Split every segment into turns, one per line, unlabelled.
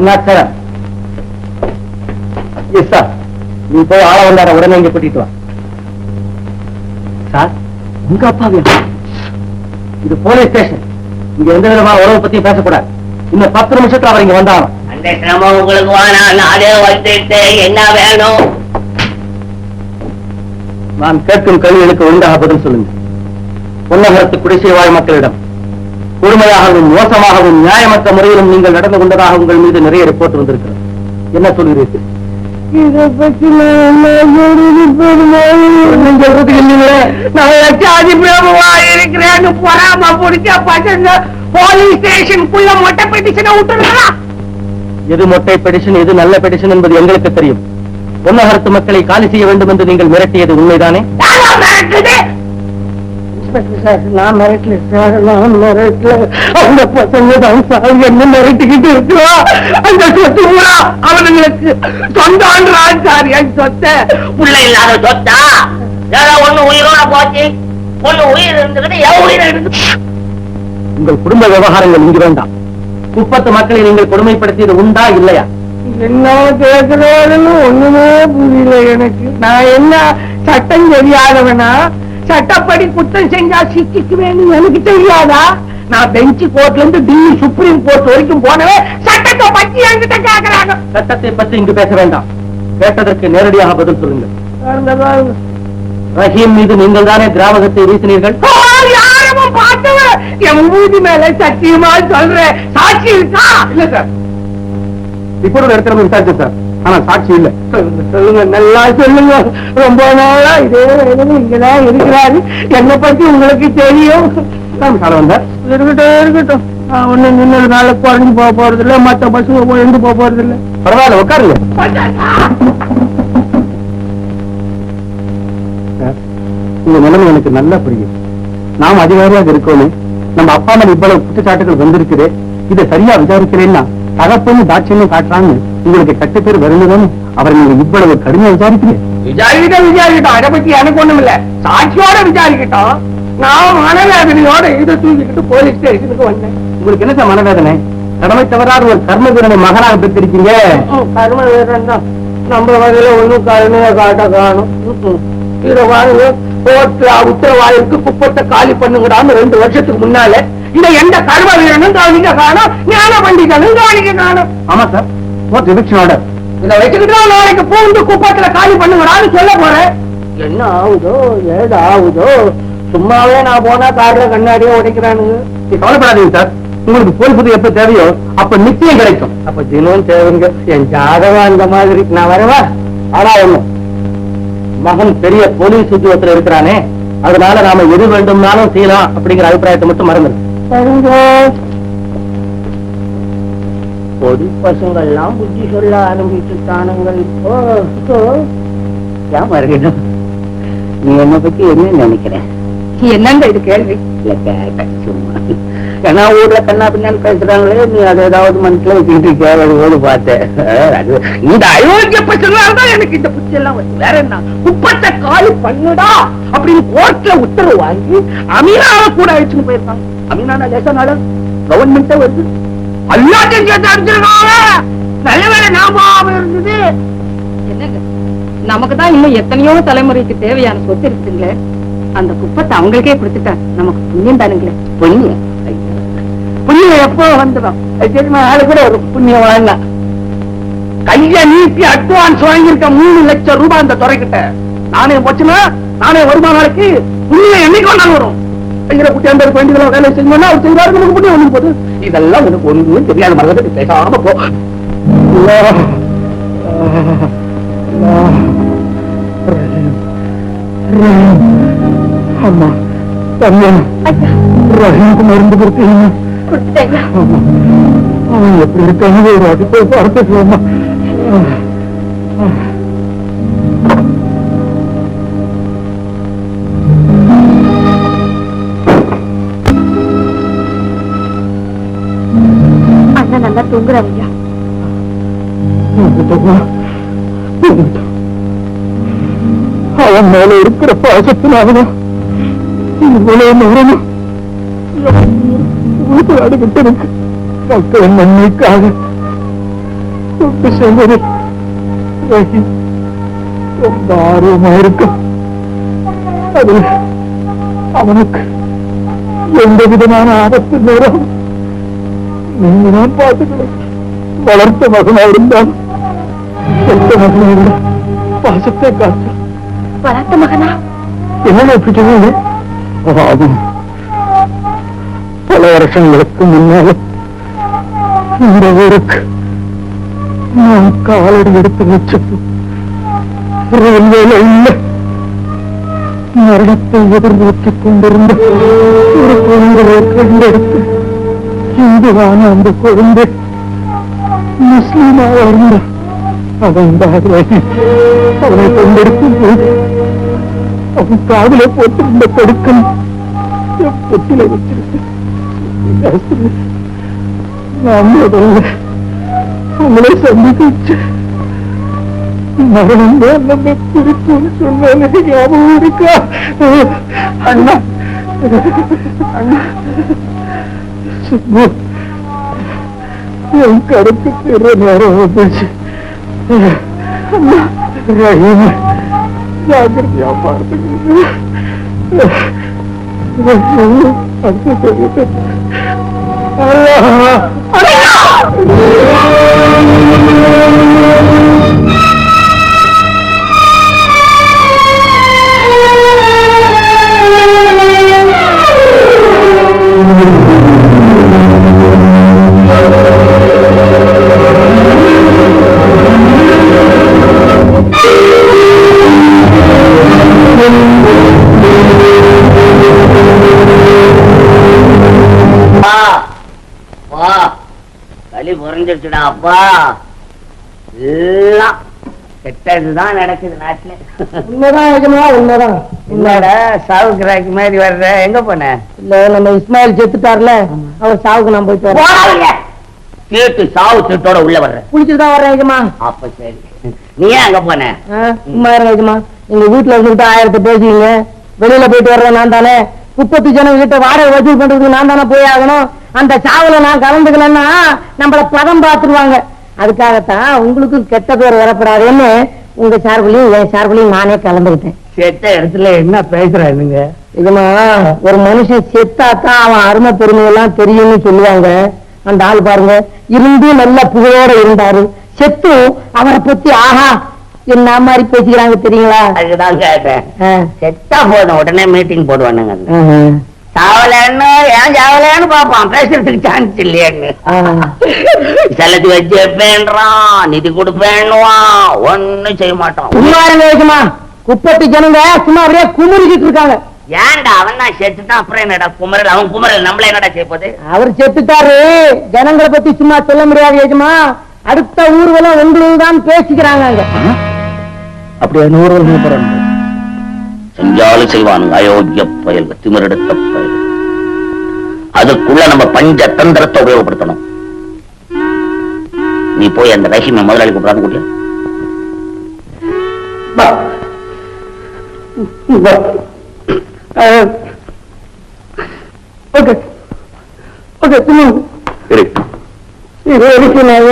உன்னாச்சரா yes sir நீ போய் ஆள வந்தார உடனே இங்க கூட்டிட்டு வா. சார் உங்க அப்பா வேணும் இது போலீஸ் ஸ்டேஷன் இங்க எந்த விதமான உறவு பத்தியும் பேசக்கூடாது. இன்னும் பத்து நிமிஷத்துல அவர் இங்க வந்தாலும்
அந்த உங்களுக்கு வேணாம் நானே வந்துட்டு என்ன வேணும்?
நான் கேட்கும் கேள்விகளுக்கு ஒன்றாக பதில் சொல்லுங்க பொன்னகரத்து குடிசை வாழ் மக்களிடம். கொடுமையாகவும் மோசமாகவும் நியாயமற்ற முறையிலும் நீங்கள் நடந்து கொண்டதாக உங்கள் மீது நிறைய ரிப்போர்ட் வந்திருக்கிறது. என்ன சொல்கிறீர்கள்?
இதை பத்தி நான் சொல்றது இல்லைங்களே. நான் லட்சாதி பிரபுவா இருக்கிறேன்னு பொறாம பிடிச்ச பசங்க போலீஸ் ஸ்டேஷனுக்குள்ள மொட்டை பெட்டிஷனை விட்டுருக்கா
எது மொட்டை பெடிஷன் எது நல்ல பெடிஷன் என்பது எங்களுக்கு தெரியும். பொன்னகரத்து மக்களை காலி செய்ய வேண்டும் என்று நீங்கள் மிரட்டியது உண்மைதானே?
நான் மிரட்டல சார் நான் மிரட்டல. அந்த பசங்க தான் சார் என்ன மிரட்டிக்கிட்டு இருக்கிறா அந்த சொத்து பூரா அவனுங்களுக்கு சொந்தான்றான் சார் என் சொத்தை.
புள்ள இல்லாத சொத்தா? ஏதோ ஒண்ணு உயிரோட போச்சு. ஒண்ணு உயிர் இருந்துகிட்டு என் உயிர் இருந்து
உங்கள் குடும்ப விவகாரங்கள் இங்கு வேண்டாம். குப்பத்து மக்களை நீங்கள் கொடுமைப்படுத்தியது உண்டா இல்லையா?
என்ன கேட்கிறாருன்னு ஒண்ணுமே புரியல எனக்கு. நான் என்ன சட்டம் தெரியாதவனா? சட்டப்படி குற்றம் செஞ்சா சிக்கிக்குவேன்னு எனக்கு தெரியாதா? நான் பெஞ்ச் கோர்ட்ல இருந்து டில்லி சுப்ரீம் கோர்ட் வரைக்கும் போனவன் சட்டத்தை பத்தி என்கிட்ட கேக்குறாங்க.
சட்டத்தை பற்றி இங்கு பேச வேண்டாம். கேட்டதற்கு நேரடியாக பதில்
பாருங்க.
ரஹீம் மீது நீங்கள் தானே திராவகத்தை வீசினீர்கள்?
யாரும் பார்த்தவன் என் ஊதி மேல சத்தியமா சொல்றேன். சாட்சி இருக்கா? இல்ல சார்.
ரிப்போர்ட் எடுத்து விசாரிச்சு சார். ஆனா சாட்சி இல்ல.
சொல்லுங்க நல்லா சொல்லுங்க. ரொம்ப நாளா இதே வேலையில இங்கதான் இருக்கிறாரு. என்னை பத்தி உங்களுக்கு தெரியும்.
சார் வந்தார்.
இருக்கட்டும் இருக்கட்டும். ஒண்ணு நின்னதுனால குறைஞ்சு போக போறது இல்ல மத்த போய் எழுந்து போக போறது இல்ல
பரவாயில்ல உட்காருங்க. உங்க நிலைமை எனக்கு நல்லா புரியும் நாம் அதிகாரியாக இருக்கணும் நம்ம அப்பா மேல இவ்வளவு குற்றச்சாட்டுகள் வந்திருக்குது. இதை சரியா விசாரிக்கிறேன்னா தகப்பன்னு தாட்சியம் காட்டுறான்னு உங்களுக்கு கட்டு பேர் வரணும்னு அவரை நீங்க இவ்வளவு கடுமையா விசாரிக்கிறேன்
விசாரிக்கிட்டோம் விசாரிக்கிட்டோம். அதை பத்தி எனக்கு ஒண்ணும் இல்ல. சாட்சியோட விசாரிக்கிட்டோம். நான் மனவேதனையோட இதை தூக்கிக்கிட்டு போலீஸ் ஸ்டேஷனுக்கு வந்தேன்.
உங்களுக்கு என்ன மனவேதனை? கடமை தவறாத ஒரு கர்ம வீரனை மகனாக பெற்றிருக்கீங்க.
கர்ம வீரன் தான். நம்ம வகையில ஒண்ணும் கருணைய காட்ட காணும் இத வாங்க கோர்ட்ல உத்தரவாயிருக்கு குப்பத்தை காலி பண்ணுங்கடான்னு ரெண்டு வருஷத்துக்கு முன்னால இதை எந்த கர்ம வீரனும் கவனிக்க காணும் ஞான பண்டிதனும் கவனிக்க காணும்
ஆமா சார் கோர்ட் எவிக்ஷன் ஆர்டர்
இதை நாளைக்கு பூந்து குப்பத்துல காலி பண்ணுங்கடான்னு சொல்ல போறேன் என்ன ஆகுதோ ஏது ஆகுதோ சும்மாவே நான் போனா கார்ல கண்ணாடியே உடைக்கிறானுங்க
கவலைப்படாதீங்க சார் உங்களுக்கு போய் புது எப்ப தேவையோ அப்ப நிச்சயம் கிடைக்கும்.
அப்ப தினம் தேவைங்க. என் ஜாதகம் அந்த மாதிரி. நான் வரவா?
ஆனா ஒண்ணு. மகன் பெரிய போலீஸ் உத்தியோகத்துல இருக்கிறானே. அதனால நாம எது வேண்டும்னாலும் செய்யலாம் அப்படிங்கிற அபிப்பிராயத்தை மட்டும்
சரிங்க. பொடி பசங்க எல்லாம் புத்தி சொல்ல ஆரம்பிச்சுட்டானுங்க இப்போ. இப்போ. ஏன் நீ என்ன பத்தி என்ன நினைக்கிற
என்னங்க இது கேள்வி?
இல்ல கேட்டேன். சும்மா ஏன்னா ஊர்ல கண்ணா பின்னால் பேசுறாங்களே நீ அதை ஏதாவது மனசுல வச்சுக்கிட்டு கேவலோடு பார்த்தேன் அது இந்த அயோக்கிய பசங்களால்தான் எனக்கு இந்த புத்தி எல்லாம் வேற என்ன? குப்பத்தை காலி பண்ணுடா அப்படின்னு கோர்ட்ல உத்தரவு வாங்கி அமீனாவை கூட அழிச்சுன்னு போயிருக்காங்க. அமீனான லேசனால கவர்மெண்ட் வருது. எல்லாத்தையும் சேர்த்து அடிச்சிருக்காங்க நல்ல வேலை ஞாபகம் இருந்தது.
என்னங்க? நமக்கு தான் இன்னும் எத்தனையோ தலைமுறைக்கு தேவையான சொத்து இருக்குங்களே. அந்த குப்பத்தை அவங்களுக்கே கொடுத்துட்டா நமக்கு புண்ணியம் தானுங்களே.
புண்ணியம். புண்ணியம் எப்போ வந்துடும்? தெரியுமா? ஆளு கூட ஒரு புண்ணியம் வாங்கினா கைய நீட்டி அட்வான்ஸ் வாங்கியிருக்க மூணு லட்சம் ரூபாய் அந்த துறைக்கிட்ட. நானே போச்சுன்னா நானே வருமா நாளைக்கு புண்ணியம் என்னைக்கு வந்தாலும் வரும். எங்கிற குட்டி அந்த வேண்டியதெல்லாம் வேலை செய்யணும்னா அவர் செய்வாரு நமக்கு புண்ணியம் வந்து போகுது. இதெல்லாம் உனக்கு ஒண்ணும் தெரியாத மாதிரி பேசாம போ. அம்மா தம்பியா ரஹீமுக்கு மருந்து கொடுத்தீங்க
கொடுத்துட்டேங்க.
அவன் எப்படி இருக்காங்க? ஒரு வாட்டி போய் பார்த்து சொல்லுமா
அண்ணன் நல்லா தூங்குறவங்க
அவன் மேல இருக்கிற பாசத்தினாலதான் இவ்வளவு நேரமும் ஊசலாடிக்கிட்டு இருக்கு மக்கள் நன்மைக்காக
தொண்டு செய்வதில் ரஹீம் ரொம்ப ஆர்வமா இருக்கும் அது அவனுக்கு எந்த விதமான ஆபத்து நேரம் நீங்க தான் பார்த்துக்கணும் வளர்த்த மகனா இருந்தால் செத்த மகனை விட பாசத்தை காத்து
வளர்த்த மகனா
என்ன இப்படி சொல்லுங்க ஆமாம் பல வருஷங்களுக்கு முன்னால இந்த ஊருக்கு நான் காலடி எடுத்து வச்சது ரயில்வேல இல்ல மரணத்தை எதிர்நோக்கிக் கொண்டிருந்த ஒரு குழந்தையை கண்டெடுத்து இந்துவான அந்த குழந்தை முஸ்லீமா வாழ்ந்த அவன் அவனை கொண்டிருக்கும் போது அவன் காதல போட்டிருந்த கடுக்கன் என் பொட்டில வச்சிருக்கேன் நான் முதல்ல உங்களை சந்திச்சு மரணம் தான் நம்ம பிரிப்புன்னு சொன்னாலே ஞாபகம் இருக்கா அண்ணா அண்ணா சுப்பு
களி புரிஞ்சிருச்சுடா அப்பா. எல்லாம் கெட்டதுதான் நடக்குது நாட்டுல.
உண்மைதான் உண்மைதான்.
சாவு கிராக்கி மாதிரி வர்ற? எங்க போன?
இல்ல நம்ம இஸ்மாயில் செத்துட்டார்ல அவர் சாவுக்கு நான் போயிட்டு வரேன்.
கேட்டு சாவு திட்டோட உள்ள வர்ற.
குளிச்சுட்டு தான் வர்றேன் எஜமா
அப்ப சரி. நீ ஏன் அங்க போன?
சும்மா இருங்க எங்க வீட்டுல இருந்துட்டு ஆயிரத்தை பேசுவீங்க வெளியில போயிட்டு வர்றேன் நான் தானே. முப்பத்து ஜனம் கிட்ட வாடகை வசூல் பண்றதுக்கு நான் தானே போய் ஆகணும். அந்த சாவுல நான் கலந்துக்கலன்னா நம்மள பதம் பார்த்துருவாங்க. அதுக்காகத்தான் உங்களுக்கு கெட்ட பேர் வரப்படாதுன்னு உங்க சார்பிலையும் என் சார்பிலையும் நானே கலந்துக்கிட்டேன்.
செத்த இடத்துல என்ன பேசுறானுங்க
இதுமா ஒரு மனுஷன் செத்தாத்தான் அவன் அருமை பெருமை எல்லாம் தெரியும்னு சொல்லுவாங்க. அந்த ஆள் பாருங்க இருந்தும் நல்ல புகழோட இருந்தாரு. செத்தும் அவரை பத்தி ஆஹா என்ன மாதிரி பேசிக்கிறாங்க தெரியுங்களா?
அதுதான் கேட்டேன். செத்தா போதும் உடனே மீட்டிங் போடுவானுங்க. சாவலன்னு ஏன் சாவலன்னு பாப்பான் பேசுறதுக்கு சான்ஸ் இல்லையான்னு. செலத்து வச்சு வைப்பேன்றான் நிதி கொடுப்பேன்னுவான். ஒண்ணும் செய்ய மாட்டான்.
இருங்க ஏசுமா குப்பத்து ஜனங்க சும்மா அப்படியே குமுறிக்கிட்டு இருக்காங்க.
ஏன்டா அவன் தான் செத்துட்டான். அப்புறம் என்னடா குமரல்? அவன் குமரல் நம்மள என்னடா செய்ய போகுது?
அவர் செத்துட்டாரு. ஜனங்களை பத்தி சும்மா சொல்ல முடியாது ஏஜமா? அடுத்த ஊர்வலம் உங்களுக்கு தான் பேசிக்கிறாங்க அங்க.
அப்படியே நூறு போறாங்க?
செஞ்சாலும் செய்வானுங்க. அயோக்கிய பயல் திமிரெடுத்த பயல் அதுக்குள்ள நம்ம பஞ்ச தந்திரத்தை உபயோகப்படுத்தணும். நீ போய் அந்த ரஹீமை முதலாளி கூப்பிடாது கூட்டிய?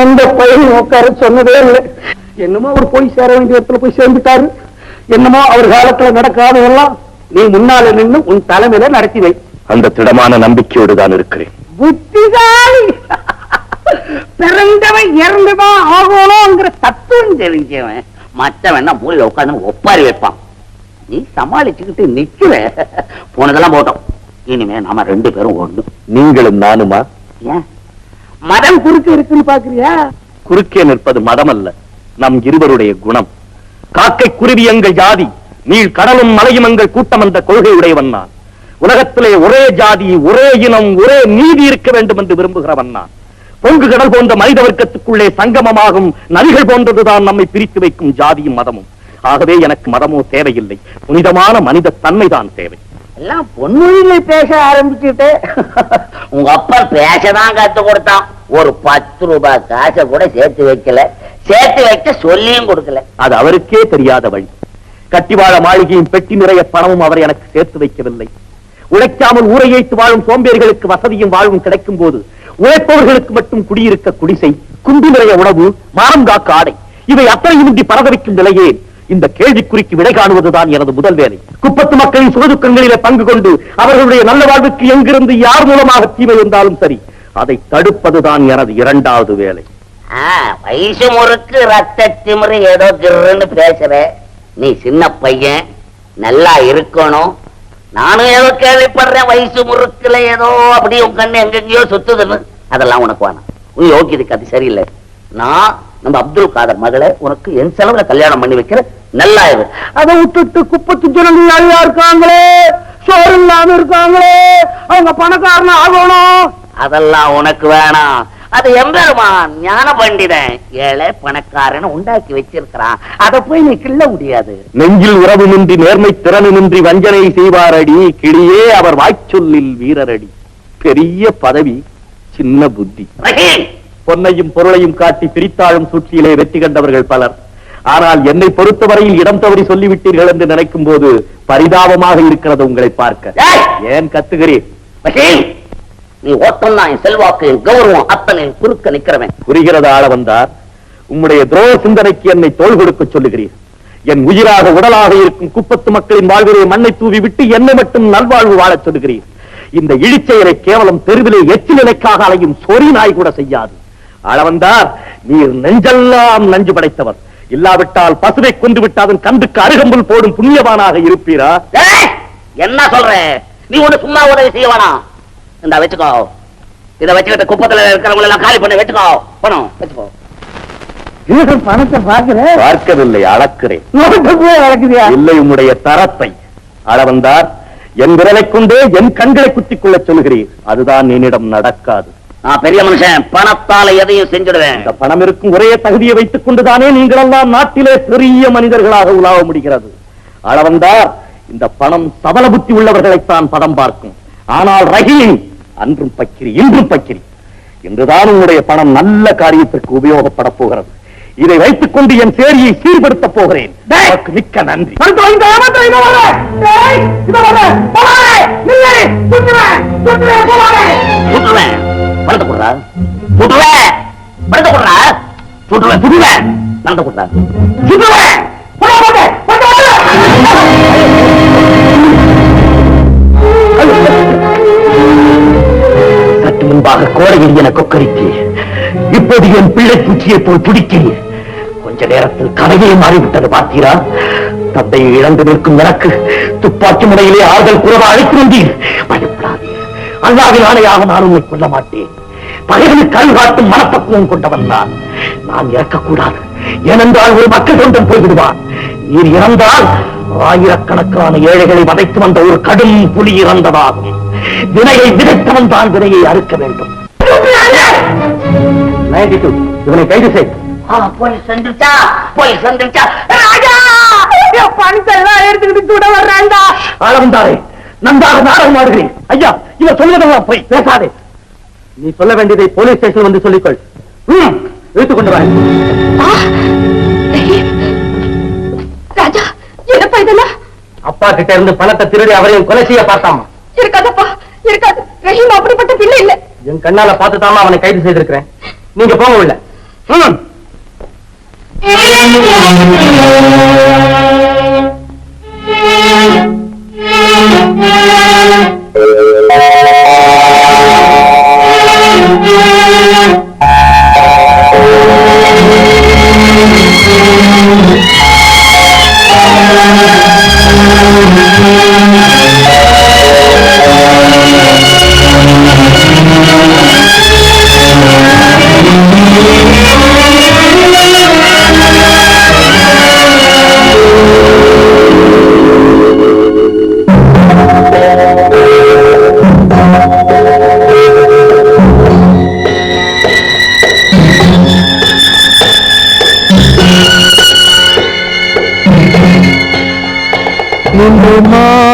எந்த பையனும் உட்கார சொன்னதே இல்லை.
என்னமோ அவர் போய் சேர வேண்டிய இடத்துல போய் சேர்ந்துட்டாரு. என்னமோ அவர் காலத்துல நடக்காததெல்லாம் நீ முன்னால நின்னு உன் தலைமையில நடத்தி வை.
அந்த திடமான நம்பிக்கையோடு தான் இருக்கிறேன்.
புத்திசாலி. பிறந்தவன் இறந்துதான் ஆகணுங்கிற தத்துவம் தெரிஞ்சவன். மற்றவன் மூலையில உட்கார்ந்து ஒப்பாரி வைப்பான். நீ சமாளிச்சுக்கிட்டு நிக்கிற. போனதெல்லாம் போட்டோம் இனிமே நாம ரெண்டு பேரும் ஒண்ணு.
நீங்களும் நானுமா?
ஏன்? மதம் குறுக்கு இருக்குன்னு பாக்குறியா?
குறுக்கே நிற்பது மதம் அல்ல நம் இருவருடைய குணம். காக்கை குருவி எங்கள் ஜாதி. நீள் கடலும் மலையும் எங்கள் கூட்டம் அந்த கொள்கை உடையவன் நான். உலகத்திலே ஒரே ஜாதி ஒரே இனம் ஒரே நீதி இருக்க வேண்டும் என்று விரும்புகிறவன் நான். பொங்கு கடல் போன்ற மனித வர்க்கத்துக்குள்ளே சங்கமமாகும் நதிகள் போன்றதுதான் நம்மை பிரித்து வைக்கும் ஜாதியும் மதமும். ஆகவே எனக்கு மதமோ தேவையில்லை. புனிதமான மனித தன்மைதான் தேவை.
எல்லாம் பொன்மொழியில பேச ஆரம்பிச்சுட்டு உங்க அப்பா பேசதான் கத்து கொடுத்தான். ஒரு பத்து ரூபாய் காசை கூட சேர்த்து வைக்கல. சேர்த்து வைக்க சொல்லியும் கொடுக்கல.
அது அவருக்கே தெரியாத வழி. கட்டிவாழ மாளிகையும் பெட்டி நிறைய பணமும் அவர் எனக்கு சேர்த்து வைக்கவில்லை. உழைக்காமல் ஊரை ஏற்று வாழும் சோம்பேறிகளுக்கு வசதியும் வாழ்வும் கிடைக்கும் போது உழைப்பவர்களுக்கு மட்டும் குடியிருக்க குடிசை குண்டு நிறைய உணவு மரம் காக்க ஆடை இவை அத்தனையுமின்றி இன்றி வைக்கும் நிலையே இந்த கேள்விக்குறிக்கு விடை காணுவதுதான் எனது முதல் வேலை. குப்பத்து மக்களின் சுகதுக்கங்களிலே பங்கு கொண்டு அவர்களுடைய நல்ல வாழ்வுக்கு எங்கிருந்து யார் மூலமாக தீமை இருந்தாலும் சரி அதை தடுப்பதுதான் எனது இரண்டாவது வேலை.
வயசு முறுக்கு ரத்த திமிரு ஏதோ கிருன்னு பேசுற. நீ சின்ன பையன் நல்லா இருக்கணும். நானும் ஏதோ கேள்விப்படுறேன் வயசு முறுக்குல ஏதோ அப்படி உன் கண்ணு எங்கெங்கயோ சுத்துதுன்னு. அதெல்லாம் உனக்கு வேணாம். உன் யோகியதுக்கு அது சரியில்லை. நான் நம்ம அப்துல் காதர் மகளை உனக்கு என் செலவுல கல்யாணம் பண்ணி வைக்கிறேன். நல்லா இரு
அதை விட்டுட்டு குப்பத்து ஜனங்கள் நிறையா இருக்காங்களே? சோறு இல்லாம இருக்காங்களே? அவங்க பணக்காரன ஆகணும்.
அதெல்லாம் உனக்கு வேணாம். அது எம்பெருமான் ஞான பண்டிதன். ஏழை பணக்காரன் உண்டாக்கி வச்சிருக்கிறான். அதை போய் நீ கிள்ள முடியாது.
நெஞ்சில் உறவுமின்றி நேர்மை திறனுமின்றி வஞ்சனை செய்வாரடி. கிளியே அவர் வாய்ச்சொல்லில் வீரரடி. பெரிய பதவி சின்ன புத்தி. பொன்னையும் பொருளையும் காட்டி பிரித்தாளும் சூழ்ச்சியிலே வெற்றி கண்டவர்கள் பலர். ஆனால் என்னை பொறுத்தவரையில் இடம் தவறி சொல்லிவிட்டீர்கள் என்று நினைக்கும் போது பரிதாபமாக இருக்கிறது உங்களை பார்க்க! ஏன் கத்துகிறீர்?
ரஹீம் நீ ஓட்டம் என் செல்வாக்கு என் கௌரவம் அத்தனை குறுக்க நிக்கிறவன்
புரிகிறதா ஆள வந்தார் உம்முடைய துரோக சிந்தனைக்கு என்னை தோள் கொடுக்க சொல்லுகிறீர். என் உயிராக உடலாக இருக்கும் குப்பத்து மக்களின் வாழ்விலே மண்ணை தூவி விட்டு என்னை மட்டும் நல்வாழ்வு வாழச் சொல்லுகிறீர். இந்த இழிச்செயலை கேவலம் தெருவிலே எச்சி நிலைக்காக அலையும் சொறி நாய் கூட செய்யாது. அளவந்தார் நீர் நெஞ்செல்லாம் நஞ்சு படைத்தவர். இல்லாவிட்டால் பசுவை கொண்டு விட்டு அதன் கண்டுக்கு அருகம்புல் போடும் புண்ணியவானாக இருப்பீரா?
ஏய்! என்ன சொல்ற? நீ ஒண்ணு சும்மா உதவி செய்ய வேணாம். இந்த வச்சுக்கோ. இத வச்சுக்கிட்டு குப்பத்துல இருக்கிறவங்க எல்லாம் காலி பண்ணி வச்சுக்கோ. பணம் வச்சுக்கோ.
பணத்தை பாக்குறேன்
பார்க்கவில்லை அளக்கிறேன். இல்லை உம்முடைய தரத்தை. அளவந்தார் என் விரலை கொண்டே என் கண்களை குத்திக் கொள்ளச் சொல்கிறீர். அதுதான் என்னிடம் நடக்காது.
நான் பெரிய மனுஷன் பணத்தால எதையும் செஞ்சிடுவேன்.
இந்த பணம் இருக்கும் ஒரே தகுதியை வைத்துக் கொண்டுதானே நீங்கள் எல்லாம் நாட்டிலே பெரிய மனிதர்களாக உலாவ முடிகிறது. அளவந்தார் இந்த பணம் சபல புத்தி உள்ளவர்களைத்தான் படம் பார்க்கும். ஆனால் ரஹீம் அன்றும் பக்கிரி இன்றும் பக்கிரி. இன்றுதான் உங்களுடைய பணம் நல்ல காரியத்திற்கு உபயோகப்பட போகிறது. இதை வைத்துக் கொண்டு என் சேரியை சீர்படுத்தப் போகிறேன். மிக்க நன்றி.
கொடுறா? கொடுறா சுடுவேன் கொடுறா
சற்று முன்பாக கோடையில் என கொக்கரித்து இப்போது என் பிள்ளை பூச்சியை போல் துடிக்கிறீர் கொஞ்ச நேரத்தில் கதையே மாறிவிட்டது பார்த்தீரா? தந்தையை இழந்து நிற்கும் எனக்கு துப்பாக்கி முனையிலே ஆறுதல் குறவ அழைத்து வந்தீர்? பயப்படாதீர். அல்லாவின் ஆணையாக நான் உன்னை கொள்ள மாட்டேன். பகைவனுக்கு அழுகாட்டும் மனப்பக்குவம் கொண்டவன் நான். நான் இறக்கக்கூடாது. ஏனென்றால் ஒரு மக்கள் சொந்தம் போய்விடுவான். நீர் இறந்தால் ஆயிரக்கணக்கான ஏழைகளை வதைத்து வந்த ஒரு கடும் புலி இறந்ததாகும். வினையை விதைத்தவன் தான் வினையை அறுக்க வேண்டும். இவனை கைது செய்.
போலீஸ் வந்துருச்சா? போலீஸ் வந்துருச்சா? ராஜா!
பணத்தை எல்லாம் எடுத்துக்கிட்டு கூட வர்றாண்டா
ஆளவந்தாரே நன்றாக நாடகம் ஆடுகிறேன். ஐயா இவர் சொல்வதெல்லாம் போய் பேசாதே. நீ சொல்ல வேண்டியதை போலீஸ் ஸ்டேஷன் வந்து சொல்லிக்கொள். இழுத்துக் கொண்டு வா.
ராஜா என்னப்பா இதெல்லாம்?
அப்பா கிட்ட இருந்து பணத்தை திருடி அவரையும் கொலை செய்ய பார்த்தாமா?
இருக்காதப்பா இருக்காது. ரஹீம் அப்படிப்பட்ட பிள்ளை இல்ல.
என் கண்ணால பார்த்துதாமா அவனை கைது செய்திருக்கிறேன். நீங்க போக உள்ள.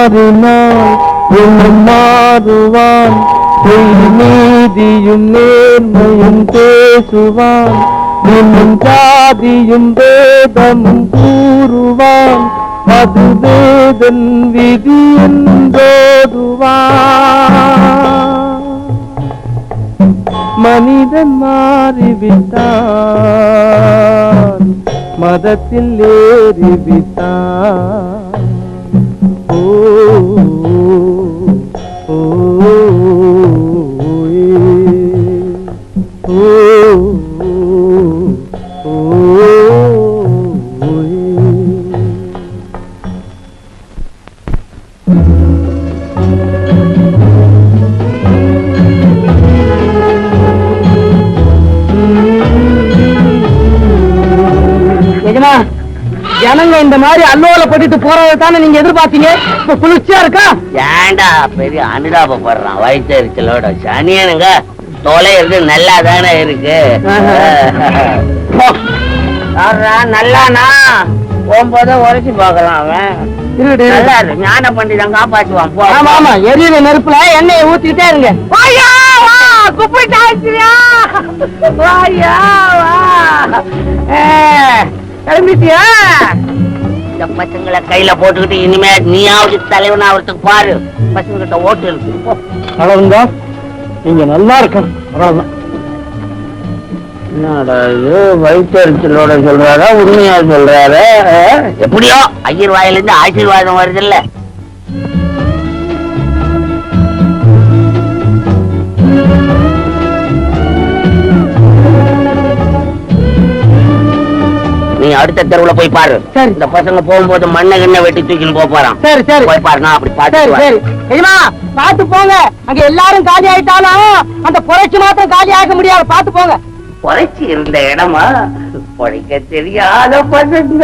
மாறினான்
இன்று மாறுவான். பொய் நீதியும் நேர்மையும் பேசுவான். என்னும் ஜாதியும் வேதமும் கூறுவான். அது வேதன் விதி என்றோடுவான்
மனிதன் மாறிவிட்டான் மதத்தில் ஏறிவிட்டான் ஜனங்க இந்த மாதிரி அல்லோலப்பட்டுட்டு போறதை தானே நீங்க எதிர்பார்த்தீங்க? இப்ப குளிர்ச்சியா இருக்கா?
ஏன்டா பெரிய அனுதாபப்படுறான் வயிற்றுச்சலோட சனியனுங்க தொலைறது நல்லா தானே இருக்கு. நல்லானா? போகும்போதே உரைச்சு பார்க்கலாம் அவன். ஞான பண்டிதம் காப்பாற்றுவான்.
ஆமா ஆமா. எரியுற நெருப்புல எண்ணெயை ஊத்திக்கிட்டே இருங்க.
குப்பிட்டாச்சியா வாயா வா. கிளம்பிட்டியா? இந்த பசங்களை கையில போட்டுக்கிட்டு இனிமே நீயாவது தலைவன் ஆகிறதுக்கு பாரு. பசங்க கிட்ட ஓட்டு இருக்கு.
அளவுங்க நீங்க நல்லா இருக்கணும். அவ்வளவுதான்.
என்னடா இது? வயிற்றுச்சலோட சொல்றாரா உண்மையா சொல்றாரு? எப்படியோ. ஐயர் வாயிலிருந்து ஆசீர்வாதம் வருது இல்ல அடுத்த தெருவுல போய் பாரு.
சரி.
இந்த பசங்க போகும்போது மண்ணை கிண்ண வெட்டி தூக்கின்னு போப் போறான்.
சரி சரி.
போய் பாரு நான் அப்படி பாத்து
சரி. எஜமா பாத்து போங்க. அங்க எல்லாரும் காலி ஆயிட்டாலும் அந்த புரட்சி மாத்திரம் காலி ஆக முடியாது. பாத்து போங்க.
குறைச்சி இருந்த இடமா? பொழைக்க தெரியாத பசங்க.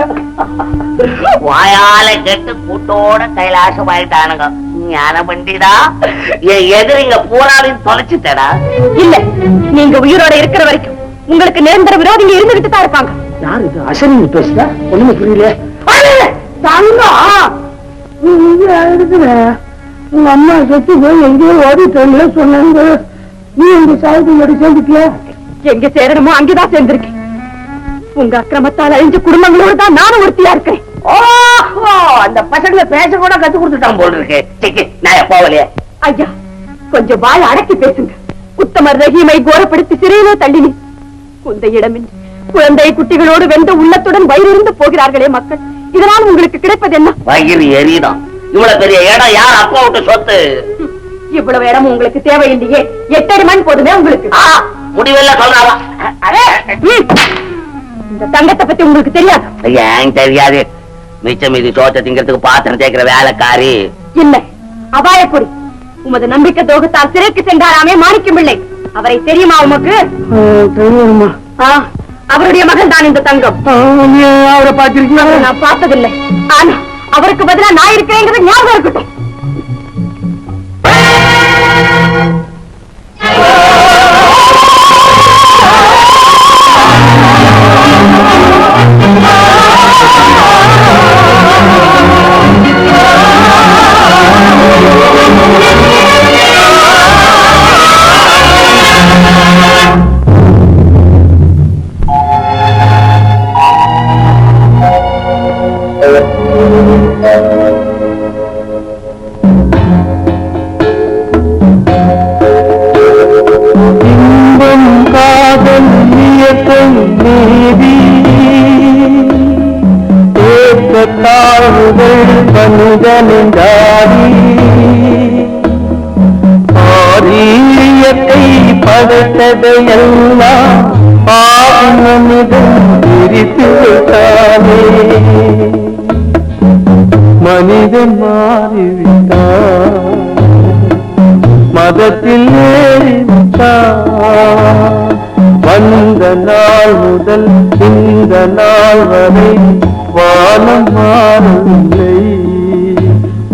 வாயால கெட்டு கூட்டோட கைலாசம் ஆயிட்டானுங்க. ஞான பண்டிதா என் எதிரிங்க பூராவையும் தொலைச்சுட்டடா.
இல்ல. நீங்க உயிரோட இருக்கிற வரைக்கும் உங்களுக்கு நிரந்தர விரோதிங்க இருந்துகிட்டு தான் இருப்பாங்க.
யாரு இது? அசனி பேசுற? ஒண்ணுமே புரியல தங்கம் உங்க அம்மா செத்து போய் எங்கேயோ ஓடிட்டோம்ல சொன்னாங்க நீ எங்க சாயத்தோட சேர்ந்துக்கல
எங்க சேரணுமோ அங்கேதான் சேர்ந்திருக்கேன். உங்க அக்கிரமத்தால் அழிஞ்ச குடும்பங்களோட தான் நானும் ஒருத்தியா இருக்கேன்.
ஓஹோ! அந்த பசங்க பேச கூட கத்து கொடுத்துட்டான் போல் இருக்கு. சிக்கி, நான் போகலையே?
ஐயா கொஞ்சம் வாய் அடக்கி பேசுங்க. உத்தமர் ரஹீமை கோரப்படுத்தி சிறையிலே தள்ளினி குந்தையிடமின்றி குழந்தை குட்டிகளோடு வெந்த உள்ளத்துடன் வயிறிருந்து போகிறார்களே மக்கள். இதனால் உங்களுக்கு கிடைப்பது என்ன?
வயிறு எரிதான் இவ்வளவு பெரிய இடம் யார் அப்பா விட்டு சொத்து?
இவ்வளவு இடம் உங்களுக்கு தேவையில்லையே. எட்டடி மண் போதுமே உங்களுக்கு.
முடிவெல்லாம்
இந்த தங்கத்தை பத்தி உங்களுக்கு தெரியாது.
ஏன் தெரியாது? மிச்சம் மீதி சோத்த திங்கிறதுக்கு பாத்திரம் தேய்க்கிற வேலைக்காரி.
இல்லை அபாயக்குடி உமது நம்பிக்கை துரோகத்தால் சிறைக்கு சென்றாராமே மாணிக்கம் பிள்ளை. அவரை தெரியுமா உமக்கு?
தெரியுமா
ஆ, அவருடைய மகன் தான் இந்த தங்கம்.
அவரை பாத்திருக்கீங்க
அவரை நான் பார்த்ததில்லை. ஆனா அவருக்கு பதிலா நான் இருக்கிறேங்கிறது ஞாபகம் இருக்கட்டும்.
படைத்ததையெல்லாம் ஆகும் மனிதன் பிரித்து விட்டானே மனிதன் மாறிவிட்டான் மதத்தில் ஏறிவிட்டான். வந்த நாள் முதல் இந்த நாள் வரை வானம் மாறவில்லை.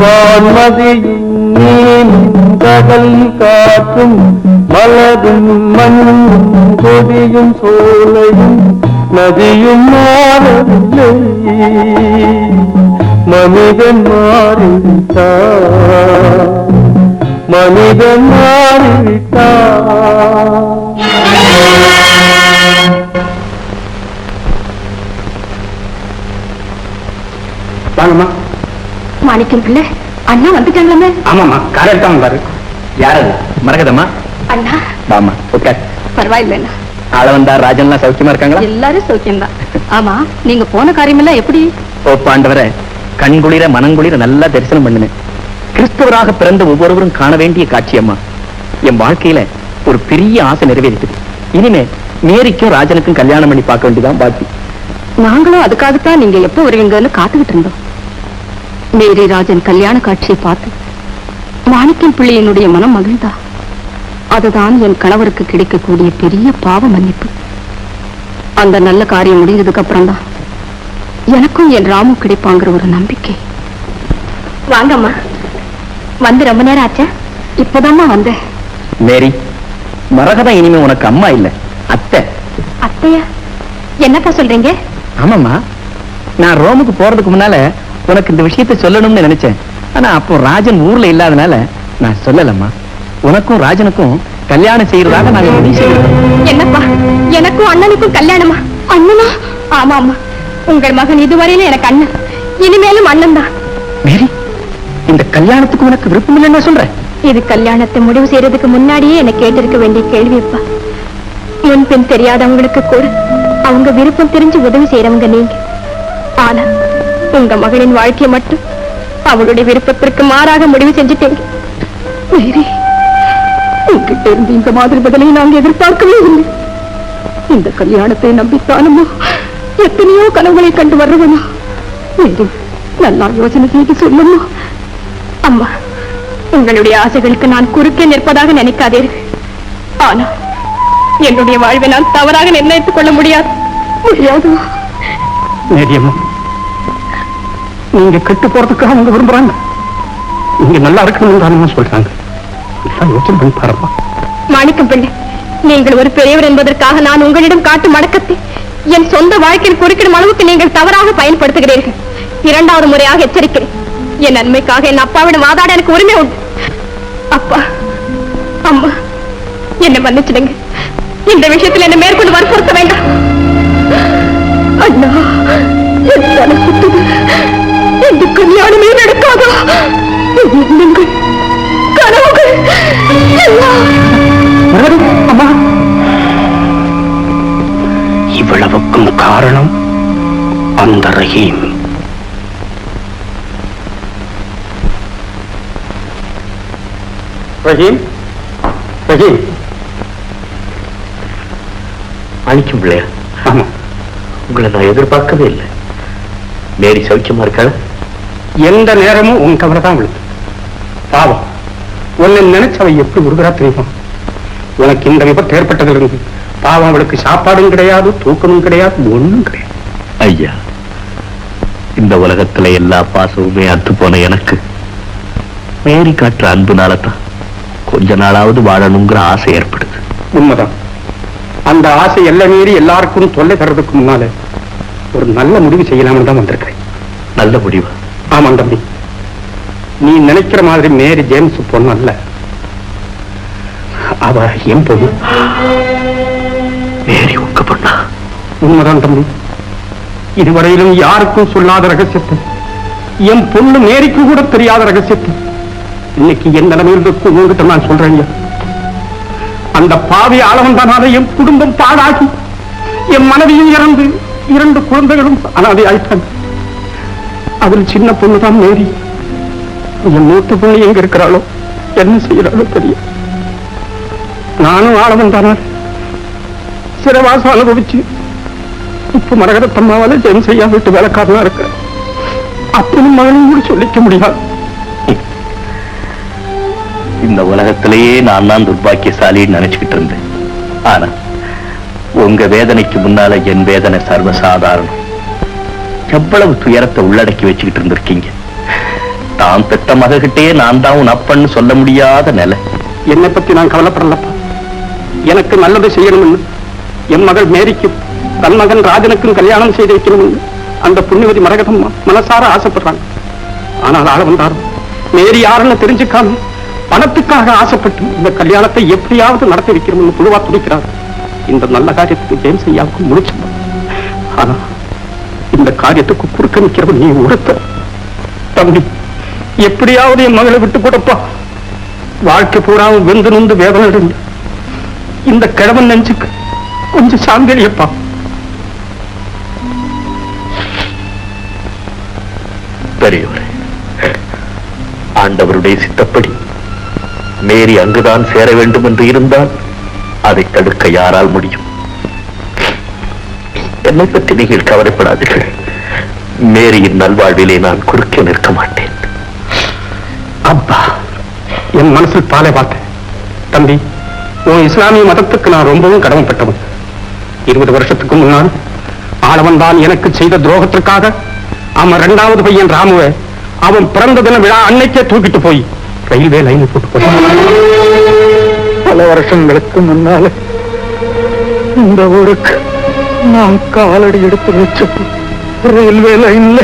வான்மதியும் நீ கடல் காற்றும் மலரும் மண்ணும் கொடியும் சோலையும் நதியும் மாறவில்லை. மனிதன் மாறிவிட்டான் மனிதன் மாறிவிட்டான்
மாணிக்கம் பிள்ளை. அண்ணா வந்துட்டாங்களே
ஆமாம்மா கரெக்டாக பாரு யாரு
மரகதம்மா?
அண்ணா.
வாமா உட்கார்
பரவாயில்லைண்ணா.
ஆளவந்தா ராஜன்லாம் சௌக்கியமா இருக்காங்களா?
எல்லாரும் சௌக்கியம்தான். ஆமா நீங்க போன காரியமெல்லாம் எப்படி?
ஓப்பாண்டவரை கண்குளிர மனங்குளிர நல்லா தரிசனம் பண்ணினேன். கிறிஸ்தவராக பிறந்த ஒவ்வொருவரும் காண வேண்டிய காட்சி அம்மா. என் வாழ்க்கையில ஒரு பெரிய ஆசை நிறைவேறிட்டது. இனிமே மேரிக்கும் ராஜனுக்கும் கல்யாணம் பண்ணி பார்க்க வேண்டியதான் பாக்கி.
நாங்களும் அதுக்காகத்தான் நீங்க எப்போ வருவீங்கன்னு காத்துக்கிட்டு இருந்தோம். மேரி ராஜன் கல்யாண காட்சியை பார்த்து மாணிக்கம் பிள்ளையினுடைய மனம் மகிழ்ந்தா? அதுதான் என் கணவருக்கு கிடைக்கக்கூடிய பெரிய பாவ மன்னிப்பு. அந்த நல்ல காரியம் முடிஞ்சதுக்கு அப்புறம் தான் எனக்கும் என் ராமு கிடைப்பாங்கிற ஒரு நம்பிக்கை. வாங்கம்மா. வந்து ரொம்ப நேரம் ஆச்சா? இப்பதாம்மா வந்தேன்.
மேரி மரகதம் இனிமே உனக்கு அம்மா இல்ல அத்தை.
அத்தையா? என்னப்பா சொல்றீங்க?
ஆமாம்மா. நான் ரோமுக்கு போறதுக்கு முன்னால உனக்கு இந்த விஷயத்தை சொல்லணும்னு நினைச்சேன். ஆனா அப்போ ராஜன் ஊர்ல இல்லாதனால நான் சொல்லலம்மா. உனக்கும் ராஜனுக்கும் கல்யாணம் செய்யறதாக நாங்க முடிவு
என்னப்பா? எனக்கும் அண்ணனுக்கும் கல்யாணமா? அண்ணனா? ஆமா ஆமா உங்கள் மகன் இதுவரையில எனக்கு அண்ணன். இனிமேலும் அண்ணன் தான்
மேரி இந்த கல்யாணத்துக்கு உனக்கு விருப்பம் இல்லைன்னு சொல்றேன்.
இது கல்யாணத்தை முடிவு செய்யறதுக்கு முன்னாடியே எனக்கு கேட்டிருக்க வேண்டிய கேள்விப்பா முன்பின் தெரியாதவங்களுக்கு கூட அவங்க விருப்பம் தெரிஞ்சு உதவி செய்யறவங்க நீங்க. ஆனா உங்க மகளின் வாழ்க்கையை மட்டும் அவளுடைய விருப்பத்திற்கு மாறாக முடிவு செஞ்சுட்டீங்க உங்ககிட்ட இருந்து இந்த மாதிரி பதிலை நாங்க எதிர்பார்க்கவே இல்லை. இந்த கல்யாணத்தை நம்பித்தானுமோ எத்தனையோ கனவுகளை கண்டு வர்றவனா மேரி நல்லா யோசனை செய்து சொல்லுமா? அம்மா உங்களுடைய ஆசைகளுக்கு நான் குறுக்கே நிற்பதாக நினைக்காதீர்கள் ஆனா என்னுடைய வாழ்வை நான் தவறாக நிர்ணயித்துக் கொள்ள முடியாது. முடியாது
நேரியம்மா நீங்க கெட்டு போறதுக்காக அவங்க விரும்புறாங்க. நீங்க நல்லா இருக்கணும்னு தானே சொல்றாங்க. யோசனை பண்ணி பாருப்பா.
மாணிக்கம் பிள்ளை நீங்கள் ஒரு பெரியவர் என்பதற்காக நான் உங்களிடம் காட்டும் மடக்கத்தை என் சொந்த வாழ்க்கையில் குறுக்கிடும் அளவுக்கு நீங்கள் தவறாக பயன்படுத்துகிறீர்கள். இரண்டாவது முறையாக எச்சரிக்கிறேன். என் நன்மைக்காக என் அப்பாவிடம் வாதாட எனக்கு உரிமை உண்டு. அப்பா அம்மா என்னை மன்னிச்சிடுங்க. இந்த விஷயத்தில் என்னை மேற்கொண்டு வற்புறுத்த வேண்டாம். அண்ணா சுத்துது கல்யாணமே நடக்காதா? எண்ணங்கள் கனவுகள் எல்லாம்
அம்மா. இவ்வளவுக்கும் காரணம் அந்த ரஹீம். ரஹீம் ரஹீம்.
அழிக்கும் பிள்ளையா?
ஆமா.
உங்களை நான் எதிர்பார்க்கவே இல்லை. மேரி சௌக்கியமா இருக்காளா?
எந்த நேரமும் உன் கவலை தான் விழுது. பாவம். உன்னை நினைச்சவ எப்படி விடுகிறா தெரியுமா? உனக்கு இந்த விபத்து ஏற்பட்டதிலிருந்து பாவம் அவளுக்கு சாப்பாடும் கிடையாது தூக்கமும் கிடையாது ஒண்ணும் கிடையாது.
ஐயா இந்த உலகத்துல எல்லா பாசமுமே அத்து போன எனக்கு. மேரி காட்டுற அன்புனால தான் கொஞ்ச நாளாவது வாழணுங்கிற ஆசை ஏற்படுது.
உண்மைதான். அந்த ஆசை எல்லை மீறி எல்லாருக்கும் தொல்லை தர்றதுக்கு முன்னால ஒரு நல்ல முடிவு செய்யலாம்னு தான் வந்திருக்கிறேன்.
நல்ல முடிவு?
ஆமாம் தம்பி. நீ நினைக்கிற மாதிரி மேரி ஜேம்ஸ் பொண்ணு அல்ல. அவ என் பொண்ணு.
மேரி உங்க பொண்ணா?
உண்மைதான் தம்பி. இதுவரையிலும் யாருக்கும் சொல்லாத ரகசியத்தை என் பொண்ணு மேரிக்கு கூட தெரியாத ரகசியத்தை இன்னைக்கு என் நிலைமையில் இருக்கும் உங்ககிட்ட நான் சொல்றேன். அந்த பாவி ஆளவந்தானால என் குடும்பம் பாழாகி என் மனைவியும் இறந்து இரண்டு குழந்தைகளும் அனாதை ஆயிட்டாங்க அதில் சின்ன பொண்ணு தான் மேரி. என் மூத்த பொண்ணு எங்க இருக்கிறாளோ? என்ன செய்யறாளோ தெரியும் நானும் ஆழவன் தானால் சிறவாசம் அனுபவிச்சு இப்ப மரகரத்தம்மாவால ஜெயம் செய்யா விட்டு வேலைக்காரனா இருக்க அப்பனும் மகனும் கூட சொல்லிக்க முடியாது.
இந்த உலகத்திலேயே நான் தான் துர்பாக்கியசாலின்னு நினைச்சுக்கிட்டு இருந்தேன். ஆனா உங்க வேதனைக்கு முன்னால என் வேதனை சர்வசாதாரணம். எவ்வளவு துயரத்தை உள்ளடக்கி வச்சுக்கிட்டு இருந்திருக்கீங்க? தான் பெத்த மககிட்டே நான் தான் உன் அப்பன்னு சொல்ல முடியாத நிலை.
என்னை பத்தி நான் கவலைப்படலப்பா. எனக்கு நல்லது செய்யணும்னு என் மகள் மேரிக்கும் தன் மகன் ராஜனுக்கும் கல்யாணம் செய்து வைக்கணும்னு அந்த புண்ணியவதி மரகதம் மனசார ஆசைப்படுறாங்க. ஆனால் ஆள வந்தாரும் மேரி யாருன்னு தெரிஞ்சுக்காம பணத்துக்காக ஆசைப்பட்டு இந்த கல்யாணத்தை எப்படியாவது நடத்தி வைக்கணும்னு புழுவா துடிக்கிறார். இந்த நல்ல காரியத்துக்கு ஜெயம் செய்யாவுக்கு முடிச்சு ஆனா இந்த காரியத்துக்கு குறுக்க நிக்கிறவன் நீ உடுத்த தம்பி எப்படியாவது என் மகளை விட்டு கொடுப்பா வாழ்க்கை பூராவும் வெந்து நொந்து வேதனை இருந்து இந்த கிழவன் நெஞ்சுக்கு கொஞ்சம் சாந்தலியப்பா
பெரியவரே ஆண்டவருடைய சித்தப்படி மேரி அங்குதான் சேர வேண்டும் என்று இருந்தால் அதை தடுக்க யாரால் முடியும்? என்னை பற்றி நீங்கள் கவலைப்படாதீர்கள். மேரியின் நல்வாழ்விலே நான் குறுக்கே நிற்க மாட்டேன்.
அப்பா என் மனசில் பாலை பார்த்தேன் தம்பி உன் இஸ்லாமிய மதத்துக்கு நான் ரொம்பவும் கடமைப்பட்டவன். இருபது வருஷத்துக்கு முன்னால் ஆளவன் தான் எனக்கு செய்த துரோகத்திற்காக அவன் இரண்டாவது பையன் ராமுவை அவன் பிறந்த தின விழா அன்னைக்கே தூக்கிட்டு போய் ரயில்வே லைனில் போட்டு போய் பல வருஷங்களுக்கு முன்னால இந்த ஊருக்கு நான் காலடி எடுத்து வச்சப்போ ரயில்வே லைன்ல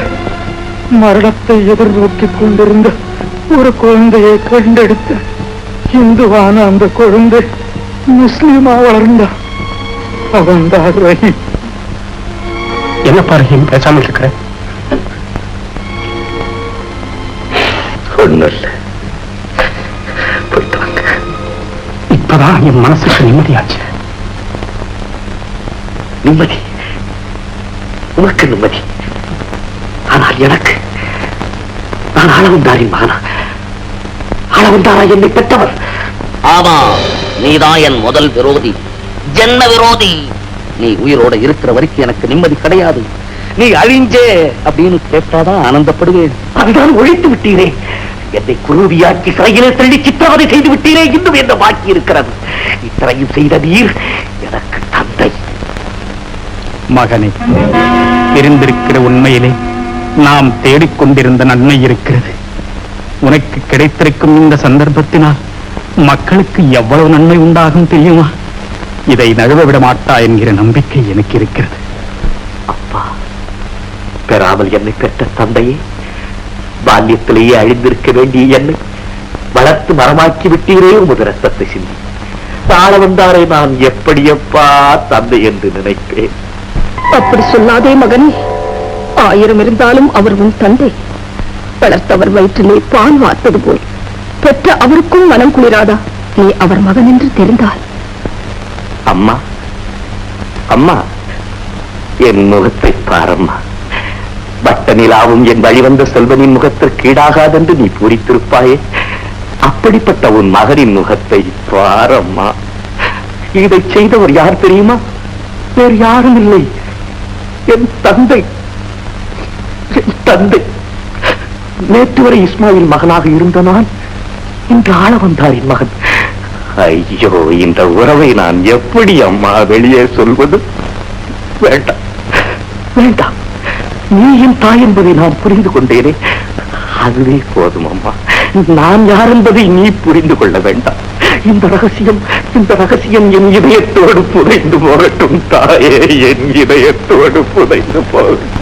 மரணத்தை எதிர்நோக்கி கொண்டிருந்த ஒரு குழந்தையை கண்டெடுத்த இந்துவான அந்த குழந்தை முஸ்லீமா வளர்ந்தா. அவன் தான் ரஹீம் என்னப்பா ரஹீம் பேசாமல் இருக்கிற?
ஒண்ணும் இல்ல.
இப்பதான் என் மனசுக்கு நிம்மதியாச்சு.
நிம்மதி. உனக்கு நிம்மதி. ஆனால் எனக்கு நான் அளவந்தாரின் மகனா அளவந்தாரா என்னை பெற்றவர்?
ஆமா நீதான் என் முதல் விரோதி. ஜென்ம விரோதி. நீ உயிரோட இருக்கிற வரைக்கும் எனக்கு நிம்மதி கிடையாது. நீ அழிஞ்சே அப்படின்னு கேட்டாதான் ஆனந்தப்படுவேன்.
அதுதான் ஒழித்து விட்டீரே. என்னை குருவியாக்கி சிறையிலே தள்ளி சித்திரவதை செய்து விட்டீரே. இன்னும் என்ன பாக்கி இருக்கிறது? இத்தனையும் செய்த நீர் எனக்கு
மகனே தெரிந்திருக்கிற உண்மையிலே நாம் தேடிக்கொண்டிருந்த நன்மை இருக்கிறது. உனக்கு கிடைத்திருக்கும் இந்த சந்தர்ப்பத்தினால் மக்களுக்கு எவ்வளவு நன்மை உண்டாகும் தெரியுமா? இதை நழுவ விட மாட்டா என்கிற நம்பிக்கை எனக்கு இருக்கிறது.
அப்பா பெறாமல் என்னை பெற்ற தந்தையே பால்யத்திலேயே அழிந்திருக்க வேண்டிய என்னை வளர்த்து மரமாக்கி விட்டீரே உமது ரத்தத்தை சிந்தி. தாழ வந்தாரை நான் எப்படியப்பா தந்தை என்று நினைப்பேன்.
அப்படி சொல்லாதே மகனே. ஆயிரம் இருந்தாலும் அவர் உன் தந்தை. வளர்த்தவர் வயிற்றிலே பால் வார்த்தது போல். பெற்ற அவருக்கும் மனம் குளிராதா? நீ அவர் மகன் என்று தெரிந்தால்
அம்மா அம்மா என் முகத்தை பாரம்மா. வட்ட நிலாவும் என் வழிவந்த செல்வனின் முகத்திற்கு ஈடாகாதென்று நீ பூரித்திருப்பாயே. அப்படிப்பட்ட உன் மகனின் முகத்தை பாரம்மா. இதை செய்தவர் யார் தெரியுமா? வேறு யாரும் இல்லை. என் தந்தை என் தந்தை. நேற்று வரை இஸ்மாயில் மகனாக இருந்த நான் இன்று ஆள வந்தாரின் மகன். ஐயோ இந்த உறவை நான் எப்படி அம்மா வெளியே சொல்வது? வேண்டாம் வேண்டாம். நீ என் தாய் என்பதை நான் புரிந்து கொண்டேனே. அதுவே போதும் அம்மா. நான் யார் என்பதை நீ புரிந்து கொள்ள வேண்டாம். இந்த ரகசியம் இந்த ரகசியம் என் இதயத்தோடு புதைந்து போகட்டும் தாயே என் இதயத்தோடு புதைந்து போகட்டும்.